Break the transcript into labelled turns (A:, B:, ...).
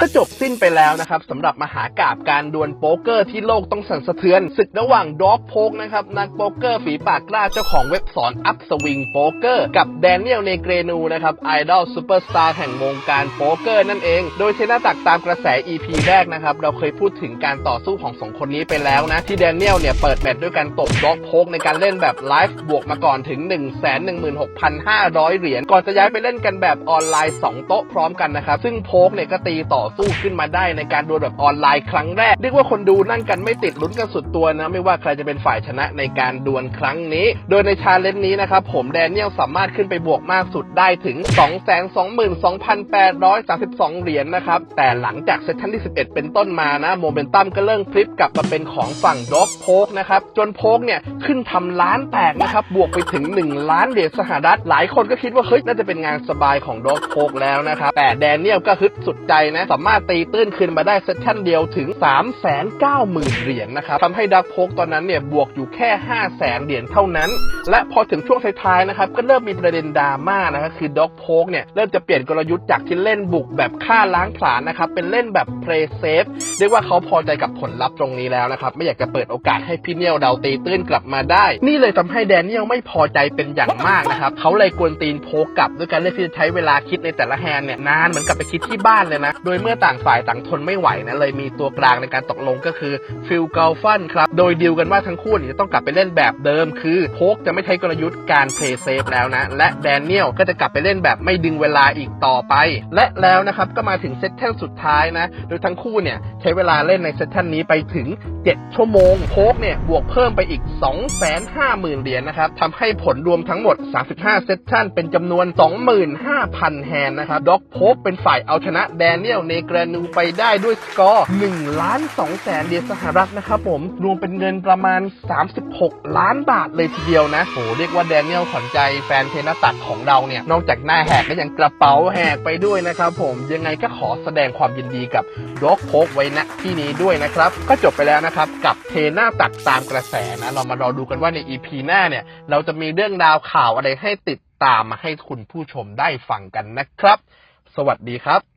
A: ก็จบสิ้นไปแล้วนะครับสำหรับมหากาบการดวลโป๊กเกอร์ที่โลกต้องสั่นสะเทือนศึกระหว่างด็อกโพกนะครับนักโป๊กเกอร์ฝีปากกล้าเจ้าของเว็บสอนอัพสวิงโป๊กเกอร์กับแดเนียลเนเกรนูนะครับไอดอลซูเปอร์สตาร์แห่งวงการโป๊กเกอร์นั่นเอง โดยเทนาตักตามกระแส EP แรกนะครับ เราเคยพูดถึงการต่อสู้ของสองคนนี้ไปแล้วนะ ที่แดเนียลเนี่ยเปิดแมตช์ด้วยการตบด็อกโพกในการเล่นแบบไลฟ์บวกมาก่อนถึง 1 1 6 5 0 0 เหรียญก่อนจะย้ายไปเล่นกันแบบออนไลน์ 2 โต๊ะพร้อมกันนะครับซึ่งโพกเนี่ยก็ตีต่อสู้ขึ้นมาได้ในการดวลแบบออนไลน์ครั้งแรกเรียกว่าคนดูนั่งกันไม่ติดลุ้นกันสุดตัวนะ ไม่ว่าใครจะเป็นฝ่ายชนะในการดวลครั้งนี้ โดยในชาเลนจ์นี้นะครับผมแดเนียลสามารถขึ้นไปบวกมากสุดได้ถึง 222,832 เหรียญนะครับ แต่หลังจากเซสชั่นที่ 11 เป็นต้นมานะโมเมนตัมก็เริ่มพลิกกลับมาเป็นของฝั่งด็อกโพกนะครับ จนโพกเนี่ยขึ้นทำล้านแตกนะครับ บวกไปถึง 1 ล้านเหรียญสหรัฐ หลายคนก็คิดว่าเฮ้ยน่าจะเป็นงานสบายของด็อกโพกแล้วนะครับ แต่แดเนียลก็ฮึดสุดใจนะสามารถตีตื้นขึ้นมาได้เซสชั่นเดียวถึง 390,000 เหรียญนะครับทำให้ดักโพกตอนนั้นเนี่ยบวกอยู่แค่ 500,000 เหรียญเท่านั้น และพอถึงช่วงท้ายๆนะครับก็เริ่มมีประเด็นดราม่านะครับคือด็อกโพกเนี่ยเริ่มจะเปลี่ยนกลยุทธ์จากที่เล่นบุกแบบฆ่าล้างผลาญนะครับเป็นเล่นแบบเพลย์เซฟเรียกว่าเขาพอใจกับผลลัพธ์ตรงนี้แล้วนะครับไม่อยากจะเปิดโอกาสให้พี่เนียวเดาตีตื้นกลับมาได้ นี่เลยทำให้แดเนียลไม่พอใจเป็นอย่างมากนะครับเขาเลยกวนตีนโพกกลับด้วยการเลือกที่จะใช้เวลาคิดในแต่ละแฮนเนี่ยนานเหมือนกับไปคิดที่บ้านเลยนะโดยเมื่อต่างฝ่ายต่างทนไม่ไหวนะเลยมีตัวกลางในการตกลงก็คือฟิลเกลฟันครับโดยดีลกันว่าทั้งคู่เนี่ยจะต้องกลับไปเล่นแบบเดิม คือโพกจะไม่ใช้กลยุทธ์การเพลย์เซฟแล้วนะ และแดเนียลก็จะกลับไปเล่นแบบไม่ดึงเวลาอีกต่อไป และแล้วนะครับก็มาถึงเซสชั่นสุดท้ายนะโดยทั้งคู่เนี่ยใช้เวลาเล่นในเซสชั่นนี้ไปถึง 7 ชั่วโมงโพกเนี่ยบวกเพิ่มไปอีก 250,000 เหรียญนะครับทำให้ผลรวมทั้งหมด 35 เซสชั่นเป็นจำนวน 25,000 แฮนนะครับด็อกโพกเป็นฝ่ายเอาชนะแดเนียลเนเกรนูไปได้ด้วยสกอร์1ล้าน2แสนเหรียญสหรัฐนะครับผม รวมเป็นเงินประมาณ 36 ล้านบาทเลยทีเดียวนะโหเรียกว่าแดเนียลขวัญใจแฟนเทนนิสตักของเราเนี่ย นอกจากหน้าแหกก็ยังกระเป๋าแหกไปด้วยนะครับผมยังไงก็ขอแสดงความยินดีกับด็อกโพกไว้ณที่นี้ด้วยนะครับ ก็จบไปแล้วนะครับ กับเทน่าตักตามกระแสนะ เรามารอดูกันว่าใน EP หน้าเนี่ย เราจะมีเรื่องราวข่าวอะไรให้ติดตามมาให้คุณผู้ชมได้ฟังกันนะครับ สวัสดีครับ